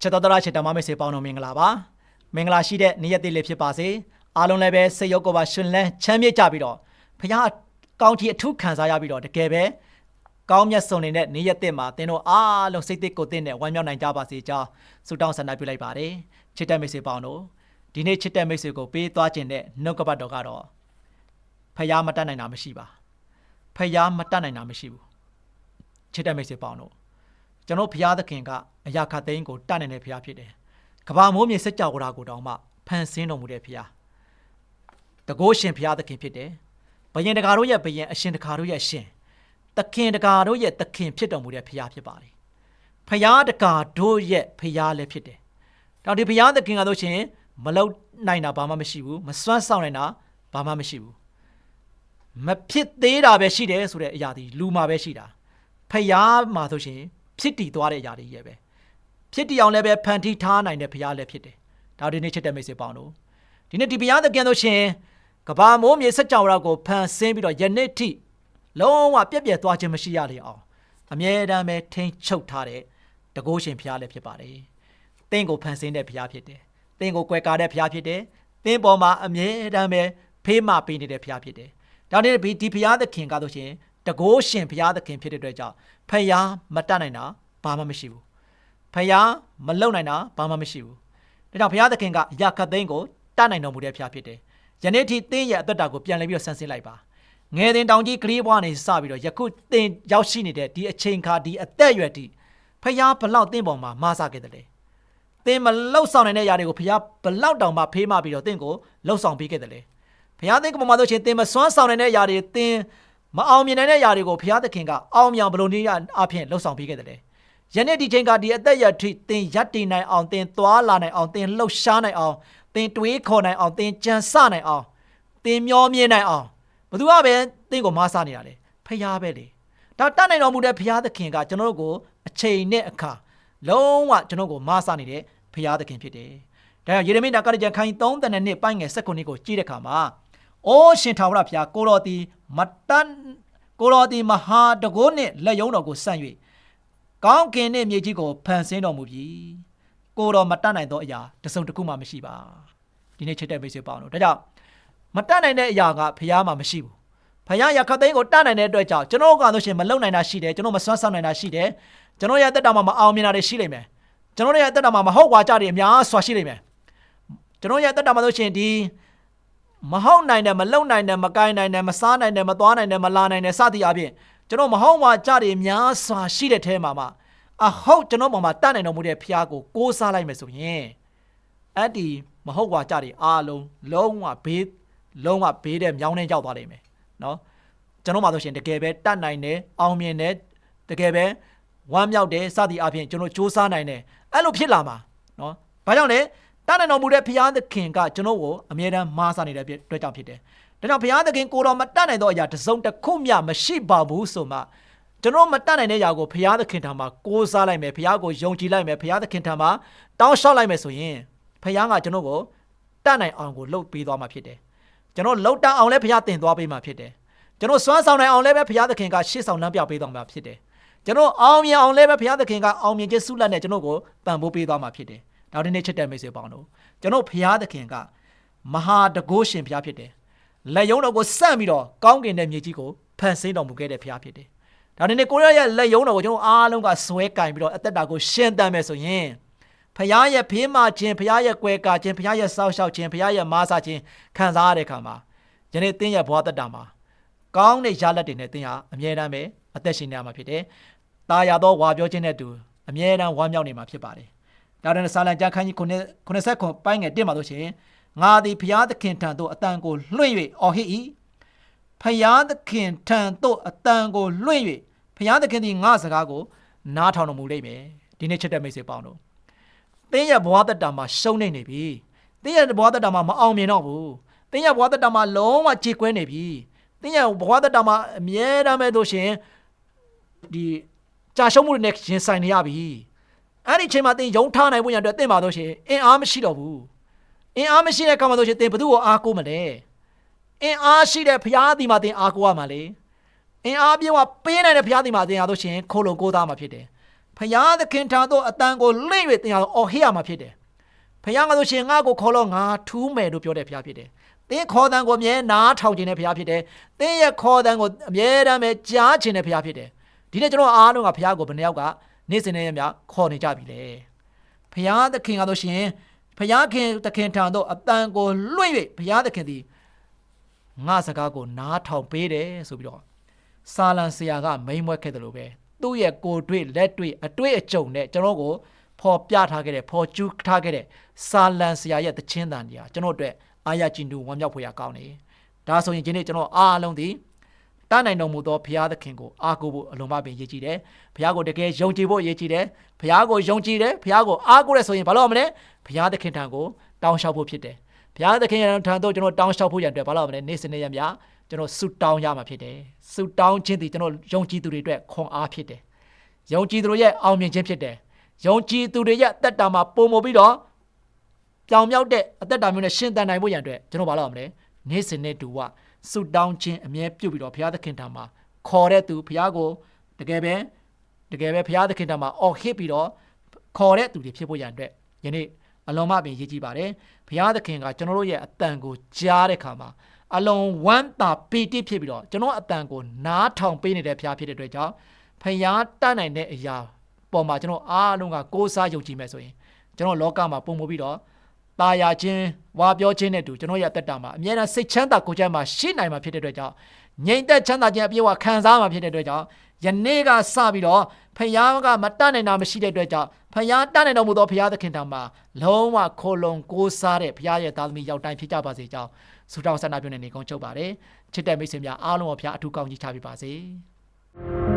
ချစ်တော်တော်ချစ်တော်မမေစေပေါင်းတော်မင်္ဂလာပါမင်္ဂလာရှိတဲ့နေ့ရက်သေးလေးဖြစ်ပါစေအားလုံးလည်းပဲစိတ်ရောကိုယ်ပါရှင်လန်းချမ်းမြေ့ကြပြီးတော့ဖခင်ကောင်းချီအထုခံစားရပြီးတော့တကယ်ပဲကောင်းမြတ်ဆုံးနေတဲ့နေ့ရက်သေးမှာသင်တို့အားလုံးစိတ်သက်ကိုယ်သက်နဲ့ဝမ်းမြောက်နိုင်ကြပါစေကြောင်းဆုတောင်းဆန္ဒပြုလိုက်ပါတယ်ချစ်တဲ့မိတ်ဆွေပေါင်းတို့ဒီနေ့ချစ်တဲ့မိတ်ဆွေကိုပေးသွားခြင်းတဲ့နှုတ်ကပတ်တော်ကတော့ဖခင်မတတ်နိုင်တာမရှိပါဖခင်မတတ်နိုင်တာမရှိဘူးချစ်တဲ့မိတ်ဆွေပေါင်းတို့ ကျွန်တော်ဘုရားသခင်ကအရာခတ်သိန်းကိုတတ်နိုင်တဲ့ဘုရားဖြစ်တယ်။ကဘာမိုးမြေစัจ java ကိုတောင်မှဖန်ဆင်းတော်မူတဲ့ဘုရား။တကိုးရှင်ဘုရားသခင်ဖြစ်တယ်။ဘယင်တကာတို့ရဲ့ဘယင်အရှင်တကာတို့ရဲ့အရှင်သခင်တကာတို့ရဲ့သခင်ဖြစ်တော်မူတဲ့ဘုရားဖြစ်ပါတယ်။ဘုရားတကာတို့ရဲ့ဘုရားလည်းဖြစ်တယ်။တောင်ဒီဘုရားသခင်ကတို့ရှင်မလုံနိုင်တာဘာမှမရှိဘူး။မစွမ်းဆောင်နိုင်တာဘာမှမရှိဘူး။မဖြစ်သေးတာပဲရှိတယ်ဆိုတဲ့အရာဒီလူမှာပဲရှိတာ။ဖယားမှာဆိုရှင် ဖြစ်တည်သွားတဲ့အရာတွေရဲ့ပဲဖြစ်တည်အောင်လည်းပဲဖန်တီးထားနိုင်တဲ့ဘုရားလည်းဖြစ်တယ်ဒါဒီနေ့ချစ်တဲ့မိတ်ဆွေပေါင်းတို့ဒီနေ့ဒီဘုရားသခင်တို့ရှင်ကဘာမိုးမြေစัจ java ကိုဖန်ဆင်းပြီးတော့ယနေ့ထိလုံးဝပြက်ပြက်သွားခြင်းမရှိရလေအောင်အမြဲတမ်းပဲထိန်းချုပ်ထားတဲ့တကုရှင်ဘုရားလည်းဖြစ်ပါတယ်သင်ကိုဖန်ဆင်းတဲ့ဘုရားဖြစ်တယ်သင်ကိုကွယ်ကာတဲ့ဘုရားဖြစ်တယ်သင်ပေါ်မှာအမြဲတမ်းပဲဖေးမပေးနေတဲ့ဘုရားဖြစ်တယ်ဒါနဲ့ဒီဘုရားသခင်ကတော့ရှင် တကိုးရှင်ဘုရားသခင်ဖြစ်တဲ့အတွက်ကြောင့်ဖယားမတတ်နိုင်တာဘာမှမရှိဘူးဖယားမလုံနိုင်တာဘာမှမရှိဘူးဒါကြောင့်ဘုရားသခင်ကယခတ်သိန်းကိုတတ်နိုင်တော်မူတဲ့ဘုရားဖြစ်တယ်ယနေ့ထိသင်ရဲ့အသက်တာကိုပြန်လည်ပြီးတော့ဆန်းစစ်လိုက်ပါငယ်တင်တောင်ကြီးကလေးဘွားနေစပြီးတော့ယခုသင်ရောက်ရှိနေတဲ့ဒီအချိန်ခါဒီအသက်အရွယ်ဒီဖယားဘလောက်သင်ပေါ်မှာမဆခဲ့တယ်လေသင်မလှုပ်ဆောင်နိုင်တဲ့ຢာတွေကိုဖယားဘလောက်တောင်မှဖေးမပြီးတော့သင်ကိုလှုပ်ဆောင်ပေးခဲ့တယ်လေဖယားသင်ကမှမလို့ချင်းသင်မစွမ်းဆောင်နိုင်တဲ့ຢာတွေသင် မအောင်မြင်နိုင်တဲ့ຢာတွေကိုဘုရားသခင်ကအောင်မြင်ဘလို့နည်းအဖြစ်လှုပ်ဆောင်ပေးခဲ့တယ်လေယနေ့ဒီချိန်ကဒီအသက်ရထိသင်ရပ်တည်နိုင်အောင်သင်သွားလာနိုင်အောင်သင်လှုပ်ရှားနိုင်အောင်သင်တွေးခေါ်နိုင်အောင်သင်ကြံစနိုင်အောင်သင်မျောမြင်နိုင်အောင်ဘသူကပဲသင်ကိုမဆနေတာလေဖျားပဲလေဒါတတ်နိုင်တော်မူတဲ့ဘုရားသခင်ကကျွန်တော်တို့ကိုအချိန်နဲ့အခါလုံးဝကျွန်တော်ကိုမဆနေတဲ့ဘုရားသခင်ဖြစ်တယ်ဒါကြောင့်ယေရမိနာကရကြံခိုင်32နှစ်ပိုင်းငယ်19ကိုကြည့်တဲ့အခါမှာ အိုးရှင်ထာဝရဘုရားကိုတော်သည်မတန်ကိုတော်သည်မဟာတကိုးနှင့်လက်ယုံတော်ကိုဆန့်၍ကောင်းကင်နှင့်မြေကြီးကိုဖန်ဆင်းတော်မူပြီကိုတော်မတတ်နိုင်သောအရာတစ်စုံတစ်ခုမှမရှိပါဒီနေ့ချစ်တဲ့မိတ်ဆွေပေါင်းတို့ဒါကြောင့်မတတ်နိုင်တဲ့အရာကဖះမှာမရှိဘူးဖះရခတ်သိန်းကိုတတ်နိုင်တဲ့အတွက်ကြောင့်ကျွန်တော်ကဆိုရှင်မလုံနိုင်တာရှိတယ်ကျွန်တော်မစွမ်းဆောင်နိုင်တာရှိတယ်ကျွန်တော်ရဲ့အသက်တာမှာမအောင်မြင်တာတွေရှိလိမ့်မယ်ကျွန်တော်ရဲ့အသက်တာမှာမဟုတ်ကွာကြတွေအများစွာရှိလိမ့်မယ်ကျွန်တော်ရဲ့အသက်တာမှာဆိုရှင်ဒီ မဟုတ်နိုင်တယ်မလုံနိုင်တယ်မကိုင်းနိုင်တယ်မစားနိုင်တယ်မသွားနိုင်တယ်မလာနိုင်တယ်စသည်အပြင်ကျွန်တော်မဟုတ်ဝါကြတွေများစွာရှိတဲ့ထဲမှာမှအဟုတ်ကျွန်တော်ပေါ်မှာတတ်နိုင်တော်မူတဲ့ဖျားကိုကိုးစားလိုက်မယ်ဆိုရင်အဲ့ဒီမဟုတ်ဝါကြတွေအားလုံးလုံးဝဘေးလုံးဝဘေးတဲ့မြောင်းနဲ့ရောက်သွားလိမ့်မယ်နော်ကျွန်တော်မှဆိုရှင်တကယ်ပဲတတ်နိုင်တယ်အောင်မြင်တယ်တကယ်ပဲဝမ်းမြောက်တယ်စသည်အပြင်ကျွန်တော်စူးစမ်းနိုင်တယ်အဲ့လိုဖြစ်လာမှာနော်ဘာကြောင့်လဲ တတ်နိုင်တော်မူတဲ့ဘုရားသခင်ကကျွန်တော်ကိုအမြဲတမ်းမားစားနေတဲ့အတွက်ကြောင့်ဖြစ်တယ်။ဒါကြောင့်ဘုရားသခင်ကိုတော်မတတ်နိုင်သောအရာတစ်စုံတစ်ခုမျှမရှိပါဘူးဆိုမှကျွန်တော်မတတ်နိုင်တဲ့အရာကိုဘုရားသခင်ထံမှာကိုးစားလိုက်မယ်ဘုရားကိုယုံကြည်လိုက်မယ်ဘုရားသခင်ထံမှာတောင်းလျှောက်လိုက်မယ်ဆိုရင်ဘုရားကကျွန်တော်ကိုတတ်နိုင်အောင်ကိုလှုပ်ပေးသွားမှာဖြစ်တယ်။ကျွန်တော်လှုပ်တတ်အောင်လည်းဘုရားတင်သွားပေးမှာဖြစ်တယ်။ကျွန်တော်စွမ်းဆောင်နိုင်အောင်လည်းပဲဘုရားသခင်ကရှေ့ဆောင်လမ်းပြပေးသွားမှာဖြစ်တယ်။ကျွန်တော်အောင်မြင်အောင်လည်းပဲဘုရားသခင်ကအောင်မြင်ခြင်းဆုလက်နဲ့ကျွန်တော်ကိုပံ့ပိုးပေးသွားမှာဖြစ်တယ်။ နောက်ဒီနေ့ချစ်တဲ့မိတ်ဆွေပေါင်းတို့ကျွန်တော်ဘုရားသခင်ကမဟာတကုရှင်ဘုရားဖြစ်တယ်လက်ယုံတော်ကိုစန့်ပြီးတော့ကောင်းကင်တဲ့မြေကြီးကိုဖန်ဆင်းတော်မူခဲ့တဲ့ဘုရားဖြစ်တယ်ဒါနဲ့ကိုရရဲ့လက်ယုံတော်ကိုကျွန်တော်အားလုံးကဆွဲကင်ပြီးတော့အသက်တာကိုရှင်းတမ်းမယ်ဆိုရင်ဘုရားရဲ့ဖေးမခြင်းဘုရားရဲ့ကွယ်ကာခြင်းဘုရားရဲ့စောက်ရှောက်ခြင်းဘုရားရဲ့မားစားခြင်းခံစားရတဲ့အခါမှာယနေ့သင်ရဲ့ဘဝတက်တာမှာကောင်းတဲ့ရလဒ်တွေနဲ့သင်ဟာအမြဲတမ်းပဲအသက်ရှင်နေရမှာဖြစ်တယ်။ตาရသောဝါပြောခြင်းနဲ့တူအမြဲတမ်းဝမ်းမြောက်နေမှာဖြစ်ပါတယ်။ ဒါနဲ့စာလံကျမ်းခန်းကြီး90ပိုင်းငယ်1မှာဆိုရှင်ငါသည်ဖျားသခင်ထံသို့အတန်ကိုလွှင့်၍အော်ဟစ်၏ဖျားသခင်ထံသို့အတန်ကိုလွှင့်၍ဖျားသခင်သည်ငါစကားကိုနားထောင်တော်မူလိမ့်မယ်ဒီနေ့ချက်တဲ့မိတ်ဆွေပေါင်းတို့သင်ရဲ့ဘဝတက်တာမှာရှုံးနေနေပြီသင်ရဲ့ဘဝတက်တာမှာမအောင်မြင်တော့ဘူးသင်ရဲ့ဘဝတက်တာမှာလုံးဝကြေကွဲနေပြီသင်ရဲ့ဘဝတက်တာမှာအမြဲတမ်းပဲလို့ရှင်ဒီကြာရှုံးမှုတွေနဲ့ရင်ဆိုင်နေရပြီ အဲ့ဒီအချိန်မှာသင်ယုံထားနိုင်ဖို့ရန်အတွက်သင်ပါတော့ရှင်အင်အားမရှိတော့ဘူးအင်အားမရှိတဲ့အခါမှာဆိုရှင်သင်ဘယ်သူ့ကိုအားကိုးမလဲအင်အားရှိတဲ့ဘုရားသည်မှာသင်အားကိုးရမှာလေအင်အားပြေဝပေးနိုင်တဲ့ဘုရားသည်မှာသင်အားလို့ရှင်ခိုးလုံကိုးသားမှာဖြစ်တယ်ဘဖယားသခင်ထံသို့အတန်ကိုလိမ့်၍တင်အောင်အော်ဟစ်ရမှာဖြစ်တယ်ဖယားကဆိုရှင်ငါ့ကိုခေါ်လို့ငါထူးမယ်လို့ပြောတဲ့ဖယားဖြစ်တယ်သင်ခေါ်တန်ကိုအမြဲနားထောင်ခြင်းတဲ့ဖယားဖြစ်တယ်သင်ရဲ့ခေါ်တန်ကိုအမြဲတမ်းပဲကြားခြင်းတဲ့ဖယားဖြစ်တယ်ဒီနေ့ကျွန်တော်အားလုံးကဖယားကိုဘယ်နှယောက်က နေ့စဉ်နဲ့ရမြခေါ်နေကြပြီလေဖယားသခင်ကဆိုရှင်ဖယားခင်သခင်ထံသို့အတန်ကိုလွှင့်၍ဖယားသခင်သည်ငါစကားကိုနားထောင်ပေးတယ်ဆိုပြီးတော့စာလံဆရာကမိန်မွက်ခဲ့တယ်လို့ပဲသူ့ရဲ့ကိုယ်တွေ့လက်တွေ့အတွေ့အကြုံနဲ့ကျွန်တော်ကိုဖော်ပြထားခဲ့တဲ့ဖော်ကျူးထားခဲ့တဲ့စာလံဆရာရဲ့တခြင်းတန်ကြီးဟာကျွန်တော်အတွက်အာရကျင်တူဝမ်းမြောက်ဖွယ်ရာကောင်းတယ်ဒါဆိုရင်ဒီနေ့ကျွန်တော်အားလုံးဒီ တတ်နိုင်တော်မူသောဘုရားသခင်ကိုအားကိုးဖို့အလုံးမပင်ရည်ကြည်တယ်ဘုရားကိုတကယ်ယုံကြည်ဖို့ရည်ကြည်တယ်ဘုရားကိုယုံကြည်တယ်ဘုရားကိုအားကိုးရဆိုရင်ဘာလို့ရမလဲဘုရားသခင်ထံကိုတောင်းလျှောက်ဖို့ဖြစ်တယ်ဘုရားသခင်ထံသို့ကျွန်တော်တောင်းလျှောက်ဖို့ရန်အတွက်ဘာလို့ရမလဲနေ့စဉ်နေ့ရက်မြကျွန်တော်ဆုတောင်းရမှာဖြစ်တယ်ဆုတောင်းခြင်းဒီကျွန်တော်ယုံကြည်သူတွေအတွက်ခွန်အားဖြစ်တယ်ယုံကြည်သူတွေရဲ့အောင်မြင်ခြင်းဖြစ်တယ်ယုံကြည်သူတွေရဲ့အသက်တာမှာပုံမပြီးတော့ပြောင်မြောက်တဲ့အသက်တာမျိုးနဲ့ရှင်သန်နိုင်ဖို့ရန်အတွက်ကျွန်တော်ဘာလို့ရမလဲနေ့စဉ်နဲ့တူဝ ဆုတောင်းခြင်းအမြဲပြုပြီးတော့ဘုရားသခင်ထံမှာခေါ်တဲ့သူဘုရားကိုတကယ်ပဲတကယ်ပဲဘုရားသခင်ထံမှာအော်ဟစ်ပြီးတော့ခေါ်တဲ့သူတွေဖြစ်ဖို့ရန်အတွက်ယနေ့အလုံးမပင်ရည်ကြည်ပါတယ်ဘုရားသခင်ကကျွန်တော်တို့ရဲ့အတန်ကိုကြားတဲ့ခါမှာအလုံးဝမ်းသာပီတိဖြစ်ပြီးတော့ကျွန်တော်အတန်ကိုနားထောင်ပေးနေတဲ့ဘုရားဖြစ်တဲ့အတွက်ကြောင့်ဖျားတတ်နိုင်တဲ့အရာပေါ်မှာကျွန်တော်အားလုံးကကိုးစားယုံကြည်မယ်ဆိုရင်ကျွန်တော်လောကမှာပုံမပြီးတော့ ตาယာခြင်းဝါပြောခြင်းနဲ့တူကျွန်တော်ရဲ့အသက်တာမှာအမြဲတမ်းစိတ်ချမ်းသာကိုယ်ချမ်းသာရှိနိုင်မှာဖြစ်တဲ့အတွက်ကြောင့်ငြိမ်သက်ချမ်းသာခြင်းအပြည့်အဝခံစားမှာဖြစ်တဲ့အတွက်ကြောင့်ယနေ့ကစပြီးတော့ဖယားကမတတ်နိုင်တာမရှိတဲ့အတွက်ကြောင့်ဖယားတတ်နိုင်တော်မူသောဖယားသခင်ထံမှာလုံးဝခိုလုံကိုးစားတဲ့ဖယားရဲ့သားသမီးရောက်တိုင်းဖြစ်ကြပါစေကြောင်းဆုတောင်းဆန္ဒပြုနေနေကုန်းချုပ်ပါတယ်ချစ်တဲ့မိတ်ဆွေများအားလုံးကိုဖယားအထူးကောင်းကြီးချပေးပါစေ။